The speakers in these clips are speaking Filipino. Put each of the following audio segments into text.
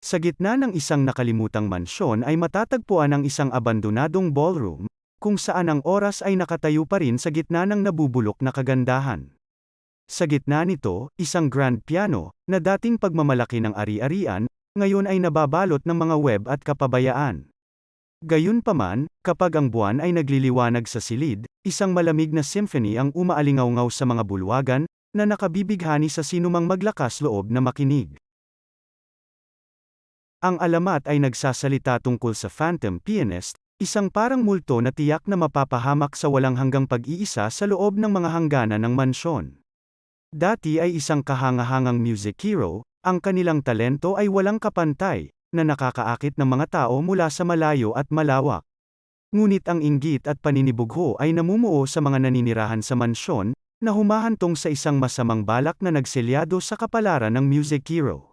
Sa gitna ng isang nakalimutang mansyon ay matatagpuan ang isang abandonadong ballroom, kung saan ang oras ay nakatayo pa rin sa gitna ng nabubulok na kagandahan. Sa gitna nito, isang grand piano, na dating pagmamalaki ng ari-arian, ngayon ay nababalot ng mga web at kapabayaan. Gayunpaman, kapag ang buwan ay nagliliwanag sa silid, isang malamig na symphony ang umaalingaw sa mga bulwagan, na nakabibighani sa sinumang maglakas loob na makinig. Ang alamat ay nagsasalita tungkol sa Phantom Pianist, isang parang multo na tiyak na mapapahamak sa walang hanggang pag-iisa sa loob ng mga hangganan ng mansyon. Dati ay isang kahangahangang music hero, ang kanilang talento ay walang kapantay, na nakakaakit ng mga tao mula sa malayo at malawak. Ngunit ang inggit at paninibugho ay namumuo sa mga naninirahan sa mansyon, na humahantong sa isang masamang balak na nagselyado sa kapalaran ng music hero.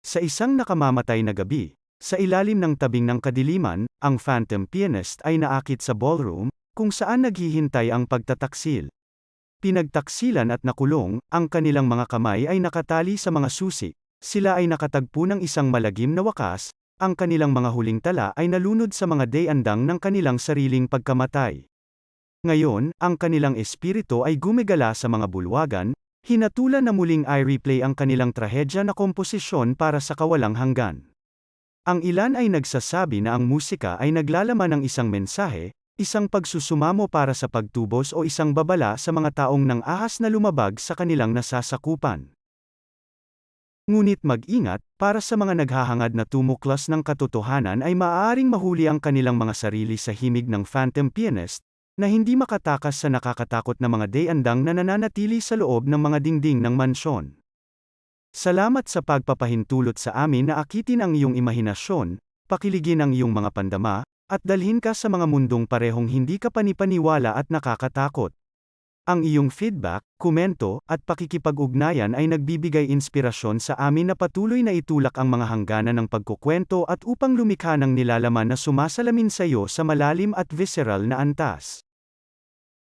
Sa isang nakamamatay na gabi, sa ilalim ng tabing ng kadiliman, ang phantom pianist ay naakit sa ballroom, kung saan naghihintay ang pagtataksil. Pinagtaksilan at nakulong, ang kanilang mga kamay ay nakatali sa mga susi, sila ay nakatagpo ng isang malagim na wakas, ang kanilang mga huling tala ay nalunod sa mga dayandang ng kanilang sariling pagkamatay. Ngayon, ang kanilang espiritu ay gumigala sa mga bulwagan, Hinatulan na muling i-replay ang kanilang trahedya na komposisyon para sa kawalang hanggan. Ang ilan ay nagsasabi na ang musika ay naglalaman ng isang mensahe, isang pagsusumamo para sa pagtubos o isang babala sa mga taong nang ahas na lumabag sa kanilang nasasakupan. Ngunit mag-ingat, para sa mga naghahangad na tumuklas ng katotohanan ay maaaring mahuli ang kanilang mga sarili sa himig ng phantom pianist, na hindi makatakas sa nakakatakot na mga dayandang na nananatili sa loob ng mga dingding ng mansyon. Salamat sa pagpapahintulot sa amin na akitin ang iyong imahinasyon, pakiligin ang iyong mga pandama, at dalhin ka sa mga mundong parehong hindi ka panipaniwala at nakakatakot. Ang iyong feedback, komento, at pakikipag-ugnayan ay nagbibigay inspirasyon sa amin na patuloy na itulak ang mga hangganan ng pagkukwento at upang lumikha ng nilalaman na sumasalamin sa iyo sa malalim at visceral na antas.